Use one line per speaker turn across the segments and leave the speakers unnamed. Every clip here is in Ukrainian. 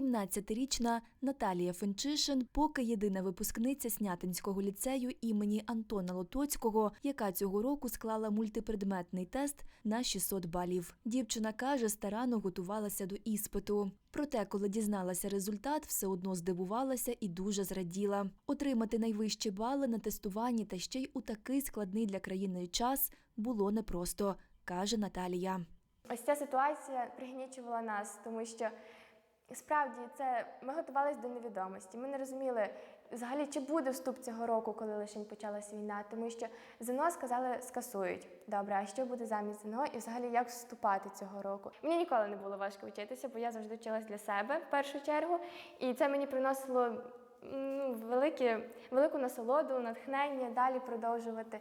17-річна Наталія Фенчишин поки єдина випускниця Снятинського ліцею імені Антона Лотоцького, яка цього року склала мультипредметний тест на 600 балів. Дівчина каже, старанно готувалася до іспиту. Проте, коли дізналася результат, все одно здивувалася і дуже зраділа. Отримати найвищі бали на тестуванні та ще й у такий складний для країни час було непросто, каже Наталія.
Ось ця ситуація пригнічувала нас, тому що справді це ми готувалися до невідомості. Ми не розуміли взагалі, чи буде вступ цього року, коли лише почалася війна, тому що ЗНО сказали скасують. Добре, а що буде замість ЗНО і взагалі як вступати цього року? Мені ніколи не було важко вчитися, бо я завжди вчилась для себе в першу чергу, і це мені приносило ну, велике, велику насолоду, натхнення далі продовжувати.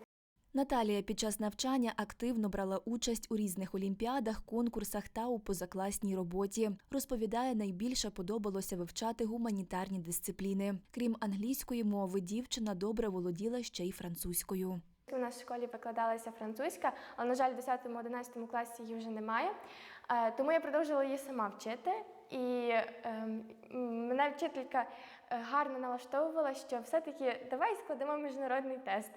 Наталія під час навчання активно брала участь у різних олімпіадах, конкурсах та у позакласній роботі. Розповідає, найбільше подобалося вивчати гуманітарні дисципліни. Крім англійської мови, дівчина добре володіла ще й французькою.
У нас в школі викладалася французька, але, на жаль, в 10-11 класі її вже немає. Е, Тому я продовжила її сама вчити. І м, мене вчителька е, гарно налаштовувала, що все-таки давай складемо міжнародний тест.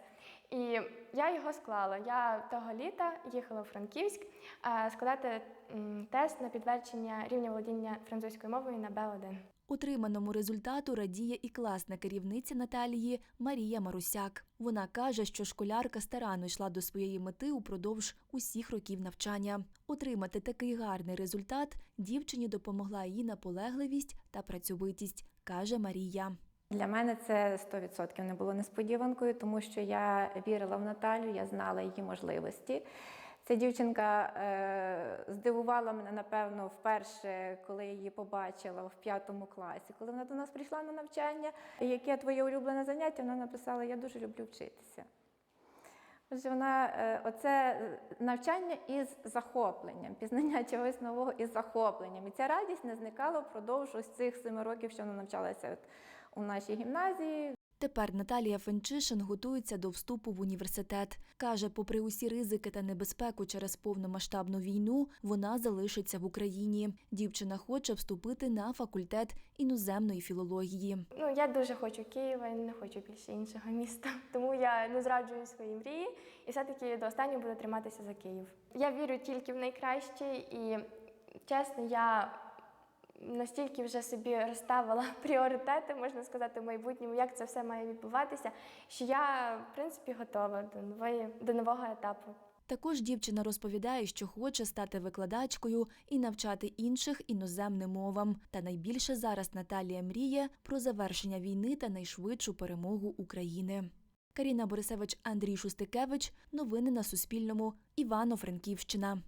І я його склала. Я того літа їхала у Франківськ е, складати тест на підтвердження рівня володіння французькою мовою на Б1.
Утриманому результату радіє і класна керівниця Наталії Марія Марусяк. Вона каже, що школярка старанно йшла до своєї мети упродовж усіх років навчання. Отримати такий гарний результат дівчині допомогла її наполегливість та працьовитість, каже Марія.
Для мене це 100% не було несподіванкою, тому що я вірила в Наталю, я знала її можливості. Ця дівчинка е, здивувала мене, напевно, вперше, коли я її побачила в п'ятому класі. Коли вона до нас прийшла на навчання, яке твоє улюблене заняття, вона написала: Я дуже люблю вчитися. Отже, вона е, оце навчання із захопленням, пізнання чогось нового із захопленням. І ця радість не зникала впродовж ось цих семи років, що вона навчалася от у нашій гімназії.
Тепер Наталія Фенчишин готується до вступу в університет. Каже, попри усі ризики та небезпеку через повномасштабну війну, вона залишиться в Україні. Дівчина хоче вступити на факультет іноземної філології.
Ну, я дуже хочу Києва, не хочу більше іншого міста. Тому я не зраджую свої мрії і все-таки до останнього буду триматися за Київ. Я вірю тільки в найкраще і чесно, я настільки вже собі розставила пріоритети, можна сказати, в майбутньому, як це все має відбуватися, що я, в принципі, готова до нової до нового етапу.
Також дівчина розповідає, що хоче стати викладачкою і навчати інших іноземним мовам. Та найбільше зараз Наталія мріє про завершення війни та найшвидшу перемогу України. Каріна Борисевич, Андрій Шустикевич. Новини на Суспільному. Івано-Франківщина.